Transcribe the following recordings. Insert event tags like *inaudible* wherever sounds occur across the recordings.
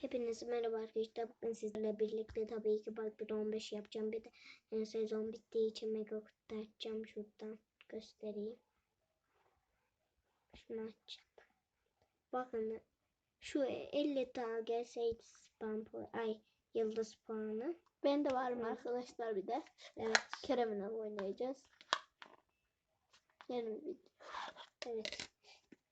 Hepinize merhaba arkadaşlar. Bugün sizlerle birlikte tabii ki bak bir 15 yapacağım. Bir de e, sezon bittiği için mega kutu açacağım. Şuradan göstereyim. Şunu açacağım. Bakın şu 50 tane gelseydi spam ay yıldız puanı. Ben de varım arkadaşlar bir de. Evet. Kerem'le oynayacağız. Yarın bir video. Evet.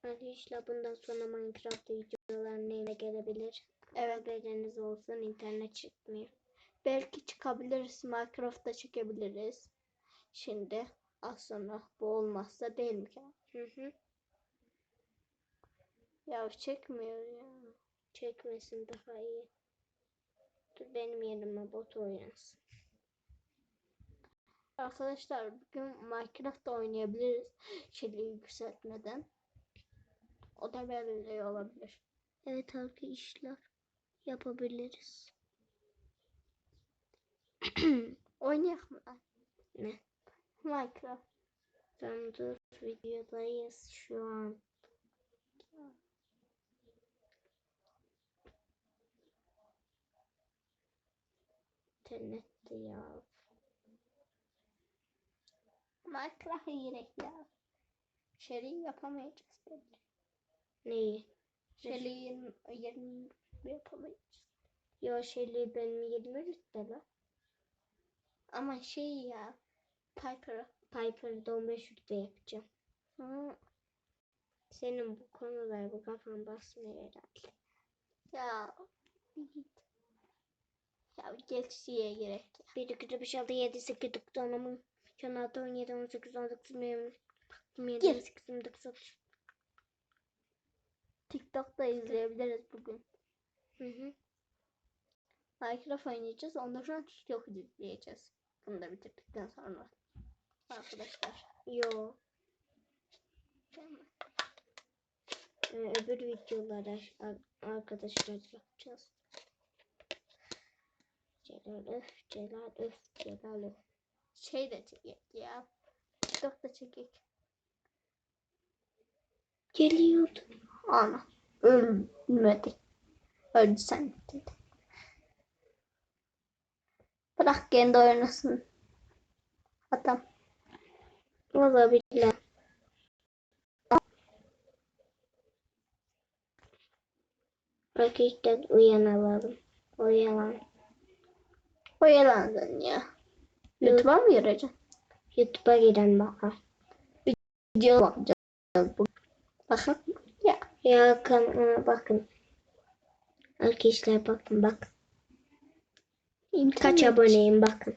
Arkadaşlar bundan sonra Minecraft videolarına yine gelebilir. Evet. Haberiniz olsun internet çıkmıyor. Belki çıkabiliriz. Minecraft'ta çekebiliriz. Şimdi az sonra bu olmazsa değil mi? Hı hı. Ya çekmiyor ya. Çekmesin daha iyi. Dur benim yerime bot oynasın. Arkadaşlar bugün Minecraft'ta oynayabiliriz. Şeyi yükseltmeden. O da belli olabilir. Evet arkadaşlar yapabiliriz. *clears throat* Oynayalım mı? Ne? Minecraft. Tamam dur videodayız şu an. İnternette ya. Minecraft'a gerek ya. Şeyi yapamayacağız belli. Neyi? Şeyin yerini yapamayacağız. Yo şeyli benim 20 rütbeli. Ama şey ya. Piper. Piper'da 15 rütbe yapacağım. Hı, Senin bu konular bu kafan basmıyor herhalde. ya. bir git. Ya geçsiye gerek ya. 1, 2, 3, 5, 6, 7, 8, 9, 10, 11, 16, 17, 18, 19, 20, 27, Gir. 28, 29, 30. TikTok'ta izleyebiliriz bugün. Hı hı. Minecraft oynayacağız. Ondan sonra TikTok izleyeceğiz. Bunu da bitirdikten sonra. Arkadaşlar. Yo. Ee, öbür videolara ar- arkadaşlar yapacağız. Celal öf, Celal öf, Celal öf. Şey de çekek ya. TikTok'ta çekek. Geliyordu. Ana. Ölmedi. Öldü. Bırak kendi oynasın. Adam. Valla billah. Arkadaşlar uyanalım. Uyanan. Oyalandın ya. YouTube'a mı gireceksin? YouTube'a giren bakalım. Video bakacağız. Bakın. Ya. Ya kan aa, bakın. Arkadaşlar bakın bak. Kaç internet. aboneyim bakın.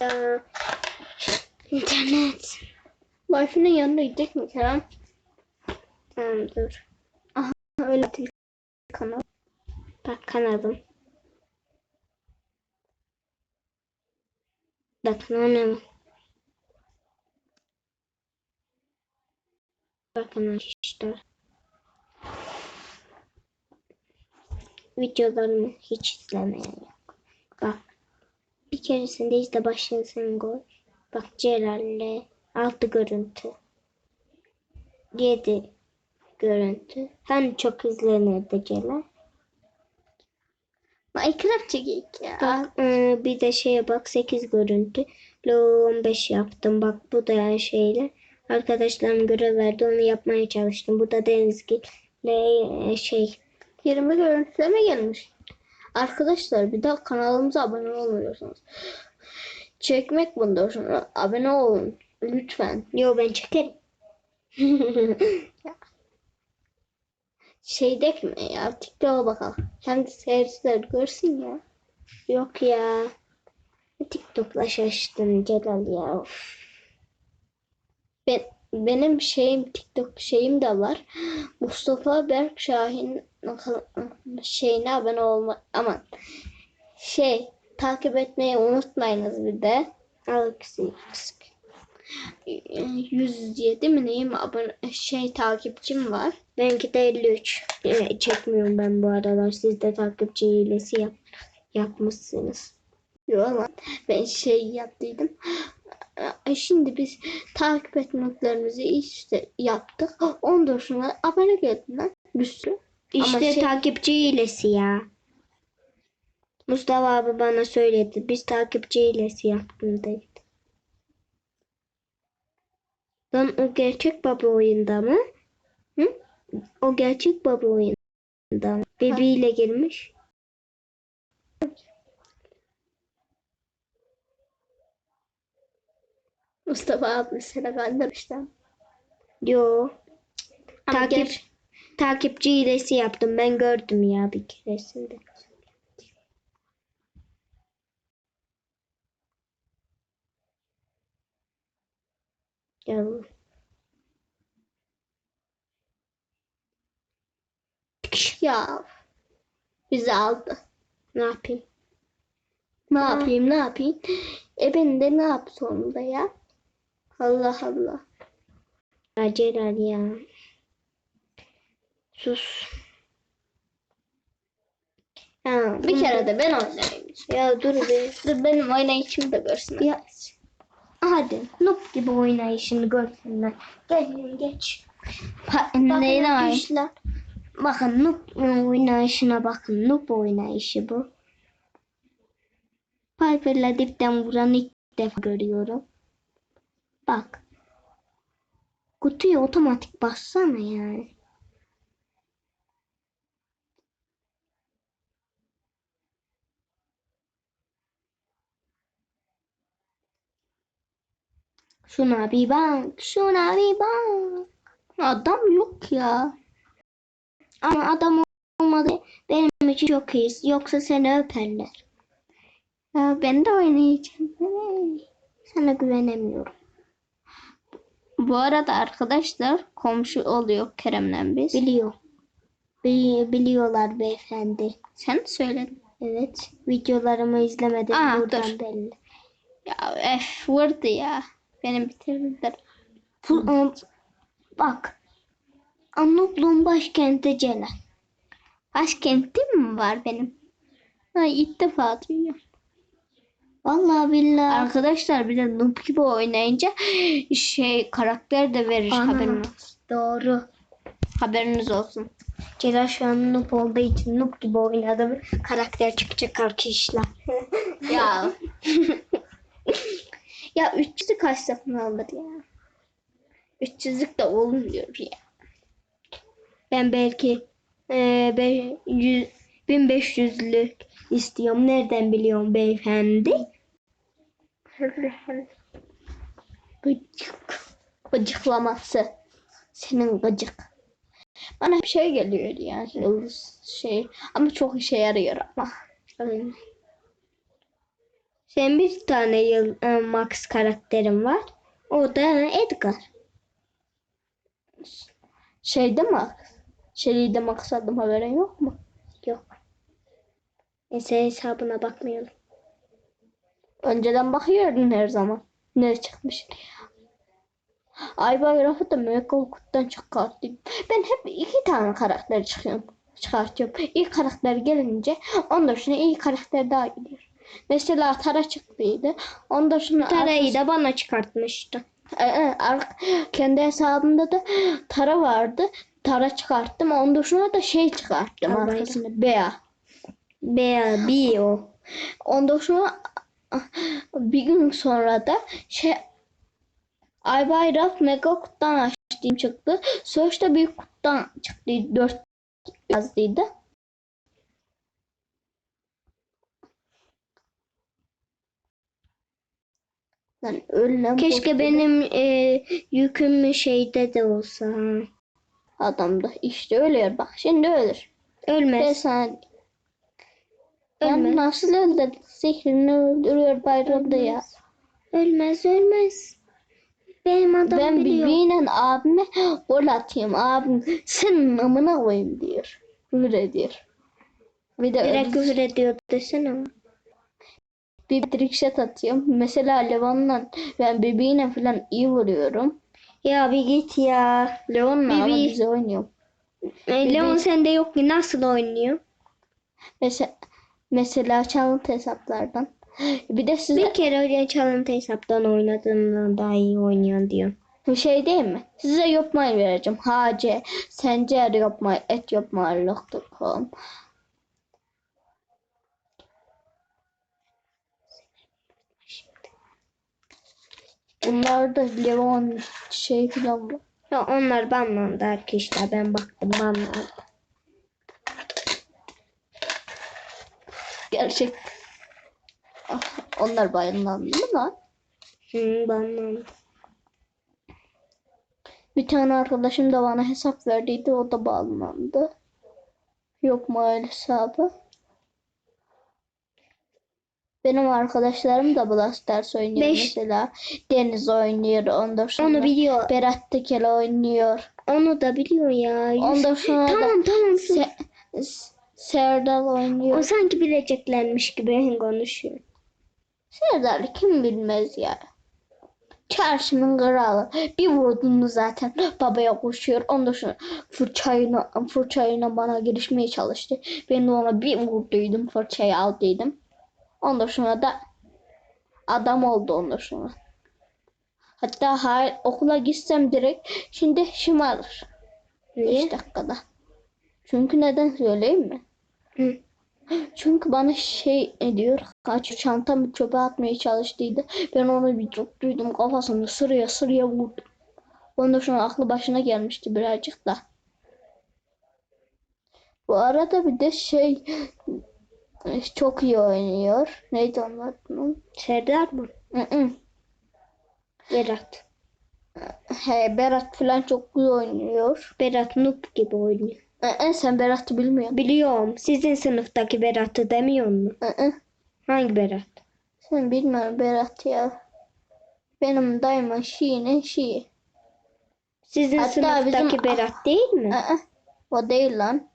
Ya, internet. Wi-Fi'nin yanına gidecek mi Kerem? Tamam dur. Öyle değil. Kanal. Bak kanalım. Bakın anam. Arkadaşlar. Videolarımı hiç izlemeyen yok. Bak. Bir keresinde izle başını sen koy. Bak Celal'le altı görüntü. Yedi görüntü. Hani çok izlenirdi Celal. Minecraft çekek ya. Bak e, bir de şeye bak 8 görüntü. Lo 15 yaptım. Bak bu da yani şeyle. Arkadaşlarım görev verdi onu yapmaya çalıştım. Bu da Denizgil ile şey 20 görüntüleme gelmiş. Arkadaşlar bir de kanalımıza abone olmuyorsunuz. Çekmek bundan sonra abone olun. Lütfen. yo ben çekerim. *laughs* Şey dekme ya. TikTok'a bakalım. Kendi seyirciler görsün ya. Yok ya. TikTok'la şaştım Celal ya. Of. Ben, benim şeyim TikTok şeyim de var. Mustafa Berk Şahin şeyine abone olma aman şey takip etmeyi unutmayınız bir de. Alexi. 107 mi neyim abone şey takipçim var. Benimki de 53. E, çekmiyorum ben bu aralar. Siz de takipçi hilesi yap, yapmışsınız. Yok lan ben şey yaptıydım. Şimdi biz takip etmeklerimizi işte yaptık. Ondan sonra abone geldiler bir sürü. İşte Ama şey- takipçi hilesi ya. Mustafa abi bana söyledi. Biz takipçi hilesi yaptım dedi. Lan o gerçek baba oyunda mı? Hı? O gerçek baba oyunda mı? Bebeğiyle girmiş. Mustafa abi seni kandırmışlar. Yo. Ama Takip, ger- takipçi hilesi yaptım. Ben gördüm ya bir keresinde. Ya ya bizi aldı. ne yapayım? Ne yapayım ne yapayım? E ben de ne yap sonunda ya? Allah Allah. Ya Celal ya. Sus. Ya, Bir kere de ben oynayayım. Ya dur be. Dur benim oynayışımı da görsün. Ya hadi noob gibi oynayışını görsünler. Gel geç. Pa- Neyine var? Bakın noob oynayışına bakın. Noob oynayışı bu. Piper'la dipten vuran ilk defa görüyorum. Bak. Kutuya otomatik bassana yani. Şuna bir bak. Şuna bir bak. Adam yok ya. Ama adam olmadı benim için çok iyi. Yoksa seni öperler. Ya ben de oynayacağım. Sana güvenemiyorum. Bu arada arkadaşlar komşu oluyor Kerem'le biz. Biliyor. Bili- biliyorlar beyefendi. Sen söyledin. Evet. Videolarımı izlemedim. Aa, Buradan dur. belli. Ya F vurdu ya. Beni bitirdiler. Bu, ıı, bak. Anadolu'nun başkenti Celal. Başkentim mi var benim? Ha, ilk defa duyuyorum. Vallahi billahi. Arkadaşlar bir de noob gibi oynayınca şey karakter de verir Ana. haberiniz. Doğru. Haberiniz olsun. Celal şu an noob olduğu için noob gibi oynadı. Karakter çıkacak arkadaşlar. *laughs* Ya. *laughs* ya 300'ü kaç satın alır ya? 300'lük de olmuyor ya. Ben belki e, be, yüz, 1500'lük istiyorum. Nereden biliyorum beyefendi? Gıcık. Gıcıklaması. Senin gıcık. Bana bir şey geliyor yani şey ama çok işe yarıyor ama. Senin bir tane yıl, e, Max karakterin var. O da Edgar. Şeyde mi? Şeyde maksadım haberin yok mu? Yok. Neyse hesabına bakmayalım. Önceden bakıyordun her zaman. Ne çıkmış? Ay bayrağı da Mega Okut'tan çıkarttım. Ben hep iki tane karakter çıkıyorum. Çıkartıyorum. İlk karakter gelince ondan sonra iyi karakter daha geliyor. Mesela Tara çıktıydı. Ondan sonra Tarayı da bana çıkartmıştı. Ee, e, kendi hesabımda da Tara vardı. Tara çıkarttım. Ondan sonra da şey çıkarttım Al arkasında. Bea. Bea, Bio. Ondan sonra bir gün sonra da şey Ay Bayrak Mega Kut'tan açtığım çıktı. Sonuçta büyük kuttan çıktı. 4 yazdıydı. Lan Keşke benim e, yüküm şeyde de olsa. Ha. adamda. İşte ölüyor bak. Şimdi ölür. Ben Ölmez. ben Ölmez. nasıl öldü? Zehrini öldürüyor bayramda ya. Ölmez, ölmez. Benim adam Ben biliyor. birbiriyle abime gol atayım. Abim senin amına koyayım diyor. Küfür ediyor. Bir de Direkt küfür ediyor desene ama. bir trickshot atıyorum. Mesela Levan'la ben bebeğine falan iyi vuruyorum. Ya bir git ya. Levan'la ama Bibi. bize oynuyorum. E, Leon sende yok ki nasıl oynuyor? Mesela mesela çalıntı hesaplardan *gasps* Bir de size Bir kere öyle çalıntı hesaptan oynadığımdan daha iyi oynayan diyor. bir şey değil mi? Size yapmayı vereceğim. Hace, sencer yapmayı, et yapmayı, loktukum. Bunlar da Levon şey falan var. Ya onlar banlandı arkadaşlar. Ben baktım banlandı. Gerçek. Ah, Onlar bayınlandı mı lan? Hı, banlandı. Bir tane arkadaşım da bana hesap verdiydi. O da bağlandı. Yok mu öyle hesabı? Benim arkadaşlarım da Brawl Stars oynuyor Beş- mesela. Deniz oynuyor. Ondan sonra Onu biliyor. Berat Tekel oynuyor. Onu da biliyor ya. Yüz- Ondan sonra da Tamam tamam. sus. Se- Serdal oynuyor. O sanki bileceklermiş gibi *laughs* konuşuyor. Serdar kim bilmez ya. Çarşının kralı. Bir vurduğunu zaten babaya koşuyor. Ondan sonra fırçayla, fırçayla bana girişmeye çalıştı. Ben de ona bir vurduydum. Fırçayı aldıydım. Ondan sonra da adam oldu ondan sonra. Hatta hayır, okula gitsem direkt şimdi şımarır. Niye? 5 dakikada. Çünkü neden söyleyeyim mi? Hı. Çünkü bana şey diyor, kaç çantamı çöpe atmaya çalıştıydı. Ben onu bir tuttuydum kafasını sıraya sıraya vurdum. Ondan sonra aklı başına gelmişti birazcık da. Bu arada bir de şey çok iyi oynuyor. Neydi onun adı? Serdar mı? Berat. He, Berat falan çok iyi oynuyor. Berat noob gibi oynuyor. Hı, sen Berat'ı bilmiyorsun. Biliyorum. Sizin sınıftaki Berat'ı demiyor mu? Hı. Hangi Berat? Sen bilmiyorsun Berat ya. Benim dayımın şiinin şii. Sizin Hatta sınıftaki bizim- Berat değil mi? Aa, o değil lan.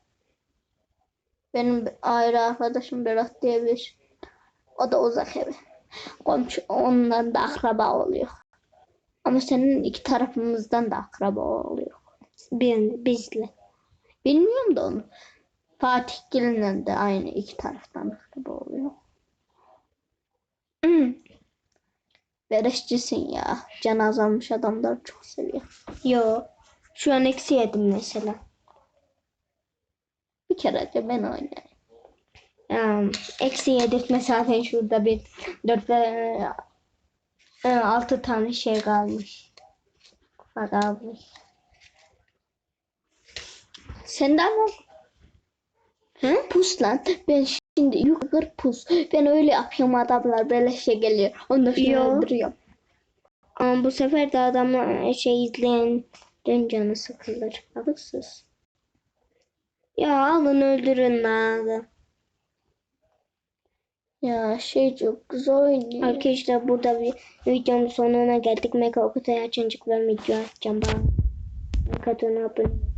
Benim ayrı arkadaşım Berat diye bir. O da uzak evi. Komşu ondan da akraba oluyor. Ama senin iki tarafımızdan da akraba oluyor. Bir, bizle. Bilmiyorum da onu. Fatih Gül'le de aynı iki taraftan akraba oluyor. Hı. Bereşçisin ya. Can azalmış adamlar çok seviyor. Yo. Şu an eksi yedim mesela. Bir kere de ben oynarım. Um, eksi yedirtme zaten şurada bir dört e, altı tane şey kalmış. Kupa kalmış. Sen de ama Hı? Pus lan. Ben şimdi yukarı pus. Ben öyle yapıyorum adamlar beleşe geliyor. Ondan sonra Yo. öldürüyorum. Ama bu sefer de adamı şey izleyen canı sıkılır. Haksız. Ya alın öldürün lan. Ya şey çok güzel. Arkadaşlar burada bir videonun sonuna geldik. Mega Okutay açıncıklar video atacağım. Bana. Mega abone.